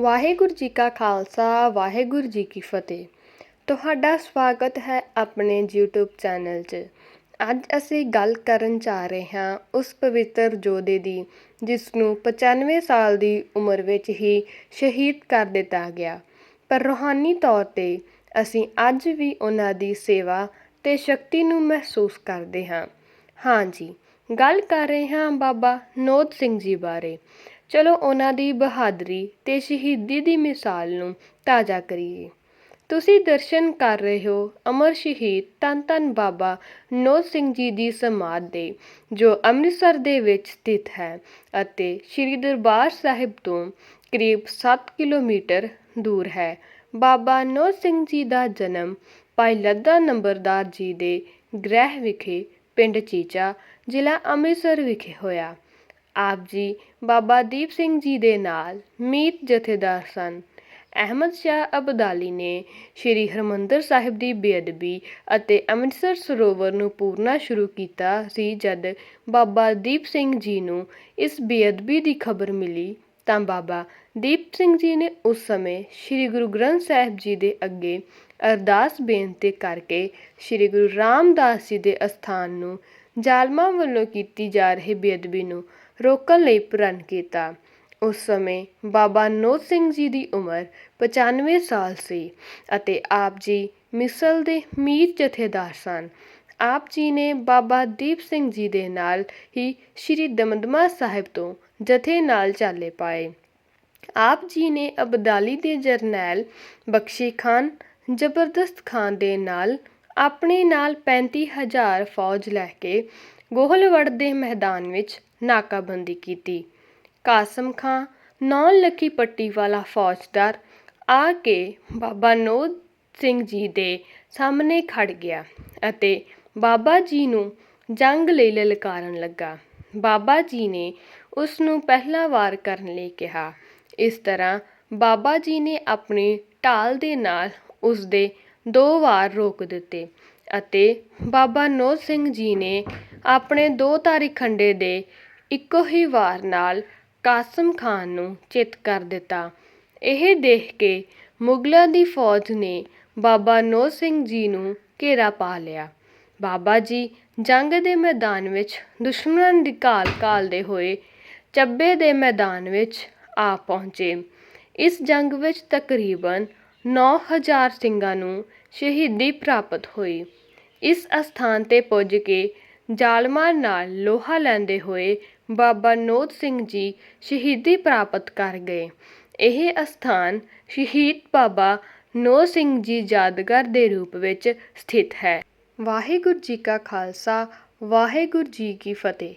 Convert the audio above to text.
ਵਾਹਿਗੁਰੂ ਜੀ ਕਾ ਖਾਲਸਾ, ਵਾਹਿਗੁਰੂ ਜੀ ਕੀ ਫਤਿਹ। ਤੁਹਾਡਾ ਸਵਾਗਤ ਹੈ ਆਪਣੇ YouTube ਚੈਨਲ 'ਚ। ਅੱਜ ਅਸੀਂ ਗੱਲ ਕਰਨ ਜਾ ਰਹੇ ਹਾਂ ਉਸ ਪਵਿੱਤਰ ਯੋਧੇ ਦੀ, ਜਿਸ ਨੂੰ 95 ਸਾਲ ਦੀ ਉਮਰ ਵਿੱਚ ਹੀ ਸ਼ਹੀਦ ਕਰ ਦਿੱਤਾ ਗਿਆ। ਪਰ ਰੂਹਾਨੀ ਤੌਰ ਤੇ ਅਸੀਂ ਅੱਜ ਵੀ ਉਹਨਾਂ ਦੀ ਸੇਵਾ ਤੇ ਸ਼ਕਤੀ ਨੂੰ ਮਹਿਸੂਸ ਕਰਦੇ ਹਾਂ। ਹਾਂਜੀ ਗੱਲ ਕਰ ਰਹੇ ਹਾਂ ਬਾਬਾ ਨੋਦ ਸਿੰਘ ਜੀ ਬਾਰੇ। ਚਲੋ ਉਹਨਾਂ ਦੀ ਬਹਾਦਰੀ ਅਤੇ ਸ਼ਹੀਦੀ ਦੀ ਮਿਸਾਲ ਨੂੰ ਤਾਜ਼ਾ ਕਰੀਏ। ਤੁਸੀਂ ਦਰਸ਼ਨ ਕਰ ਰਹੇ ਹੋ ਅਮਰ ਸ਼ਹੀਦ ਧੰਨ ਧੰਨ ਬਾਬਾ ਨੋਦ ਸਿੰਘ ਜੀ ਦੀ ਸਮਾਧ ਦੇ, ਜੋ ਅੰਮ੍ਰਿਤਸਰ ਦੇ ਵਿੱਚ ਸਥਿਤ ਹੈ ਅਤੇ ਸ੍ਰੀ ਦਰਬਾਰ ਸਾਹਿਬ ਤੋਂ ਕਰੀਬ 7 ਕਿਲੋਮੀਟਰ ਦੂਰ ਹੈ। ਬਾਬਾ ਨੋਦ ਸਿੰਘ ਜੀ ਦਾ ਜਨਮ ਭਾਈ ਲੱਦਾ ਨੰਬਰਦਾਰ ਜੀ ਦੇ ਗ੍ਰਹਿ ਵਿਖੇ ਪਿੰਡ ਚੀਚਾ, ਜ਼ਿਲ੍ਹਾ ਅੰਮ੍ਰਿਤਸਰ ਵਿਖੇ ਹੋਇਆ। ਆਪ ਜੀ ਬਾਬਾ ਦੀਪ ਸਿੰਘ ਜੀ ਦੇ ਨਾਲ ਮੀਤ ਜਥੇਦਾਰ ਸਨ। ਅਹਿਮਦ ਸ਼ਾਹ ਅਬਦਾਲੀ ਨੇ ਸ੍ਰੀ ਹਰਮੰਦਰ ਸਾਹਿਬ ਦੀ ਬੇਅਦਬੀ ਅਤੇ ਅੰਮ੍ਰਿਤਸਰ ਸਰੋਵਰ ਨੂੰ ਪੂਰਨਾ ਸ਼ੁਰੂ ਕੀਤਾ ਸੀ। ਜਦ ਬਾਬਾ ਦੀਪ ਸਿੰਘ ਜੀ ਨੂੰ ਇਸ ਬੇਅਦਬੀ ਦੀ ਖਬਰ ਮਿਲੀ ਤਾਂ ਬਾਬਾ ਦੀਪ ਸਿੰਘ ਜੀ ਨੇ ਉਸ ਸਮੇਂ ਸ੍ਰੀ ਗੁਰੂ ਗ੍ਰੰਥ ਸਾਹਿਬ ਜੀ ਦੇ ਅੱਗੇ ਅਰਦਾਸ ਬੇਨਤੀ ਕਰਕੇ ਸ੍ਰੀ ਗੁਰੂ ਰਾਮਦਾਸ ਜੀ ਦੇ ਅਸਥਾਨ ਨੂੰ ਜ਼ਾਲਮਾਂ ਵੱਲੋਂ ਕੀਤੀ ਜਾ ਰਹੀ ਬੇਅਦਬੀ ਨੂੰ ਰੋਕਣ ਲਈ ਪ੍ਰਣ ਕੀਤਾ। ਉਸ ਸਮੇਂ ਬਾਬਾ ਨੋਦ ਸਿੰਘ ਜੀ ਦੀ ਉਮਰ 95 ਸਾਲ ਸੀ ਅਤੇ ਆਪ ਜੀ ਮਿਸਲ ਦੇ ਮੀਰ ਜਥੇਦਾਰ ਸਨ। ਆਪ ਜੀ ਨੇ ਬਾਬਾ ਦੀਪ ਸਿੰਘ ਜੀ ਦੇ ਨਾਲ ਹੀ ਸ੍ਰੀ ਦਮਦਮਾ ਸਾਹਿਬ ਤੋਂ ਜਥੇ ਨਾਲ ਚਾਲੇ ਪਾਏ। ਆਪ ਜੀ ਨੇ ਅਬਦਾਲੀ ਦੇ ਜਰਨੈਲ ਬਖਸ਼ੀ ਖਾਨ, ਜ਼ਬਰਦਸਤ ਖਾਨ ਦੇ ਨਾਲ ਆਪਣੇ ਨਾਲ ਪੈਂਤੀ ਹਜ਼ਾਰ ਫੌਜ ਲੈ ਕੇ ਗੋਹਲਵੜ ਦੇ ਮੈਦਾਨ ਵਿੱਚ ਨਾਕਾਬੰਦੀ ਕੀਤੀ। ਕਾਸਮ ਖਾਂ ਨੌ ਲੱਖੀ ਪੱਟੀ ਵਾਲਾ ਫੌਜਦਾਰ ਆ ਕੇ ਬਾਬਾ ਨੋਦ ਸਿੰਘ ਜੀ ਦੇ ਸਾਹਮਣੇ ਖੜ ਗਿਆ ਅਤੇ ਬਾਬਾ ਜੀ ਨੂੰ ਜੰਗ ਲਈ ਲਲਕਾਰਨ ਲੱਗਾ। ਬਾਬਾ ਜੀ ਨੇ ਉਸ ਨੂੰ ਪਹਿਲਾ ਵਾਰ ਕਰਨ ਲਈ ਕਿਹਾ। ਇਸ ਤਰ੍ਹਾਂ ਬਾਬਾ ਜੀ ਨੇ ਆਪਣੀ ਢਾਲ ਦੇ ਨਾਲ ਉਸ ਦੇ ਦੋ ਵਾਰ ਰੋਕ ਦਿੱਤੇ ਅਤੇ ਬਾਬਾ ਨੋਦ ਸਿੰਘ ਜੀ ਨੇ ਆਪਣੇ ਦੋ ਤਾਰੀ ਖੰਡੇ ਦੇ ਇੱਕੋ ਹੀ ਵਾਰ ਨਾਲ ਕਾਸਮ ਖਾਨ ਨੂੰ ਚਿੱਤ ਕਰ ਦਿੱਤਾ। ਇਹ ਦੇਖ ਕੇ ਮੁਗਲਾਂ ਦੀ ਫੌਜ ਨੇ ਬਾਬਾ ਨੋਦ ਸਿੰਘ ਜੀ ਨੂੰ ਘੇਰਾ ਪਾ ਲਿਆ। ਬਾਬਾ ਜੀ ਜੰਗ ਦੇ ਮੈਦਾਨ ਵਿੱਚ ਦੁਸ਼ਮਣਾਂ ਦੀ ਘਾਲ ਘਾਲਦੇ ਹੋਏ ਚੱਬੇ ਦੇ ਮੈਦਾਨ ਵਿੱਚ ਆ ਪਹੁੰਚੇ। ਇਸ ਜੰਗ ਵਿੱਚ ਤਕਰੀਬਨ ਨੌ ਹਜ਼ਾਰ ਸਿੰਘਾਂ ਨੂੰ ਸ਼ਹੀਦੀ ਪ੍ਰਾਪਤ ਹੋਈ। ਇਸ ਅਸਥਾਨ ਤੇ ਪੁੱਜ ਕੇ ਜ਼ਾਲਮਾਂ ਨਾਲ ਲੋਹਾ ਲੈਂਦੇ ਹੋਏ ਬਾਬਾ ਨੋਦ ਸਿੰਘ ਜੀ ਸ਼ਹੀਦੀ ਪ੍ਰਾਪਤ ਕਰ ਗਏ। ਇਹ ਅਸਥਾਨ ਸ਼ਹੀਦ ਬਾਬਾ ਨੋਦ ਸਿੰਘ ਜੀ ਯਾਦਗਾਰ ਦੇ ਰੂਪ ਵਿੱਚ ਸਥਿਤ ਹੈ। ਵਾਹਿਗੁਰੂ ਜੀ ਕਾ ਖਾਲਸਾ, ਵਾਹਿਗੁਰੂ ਜੀ ਕੀ ਫਤਿਹ।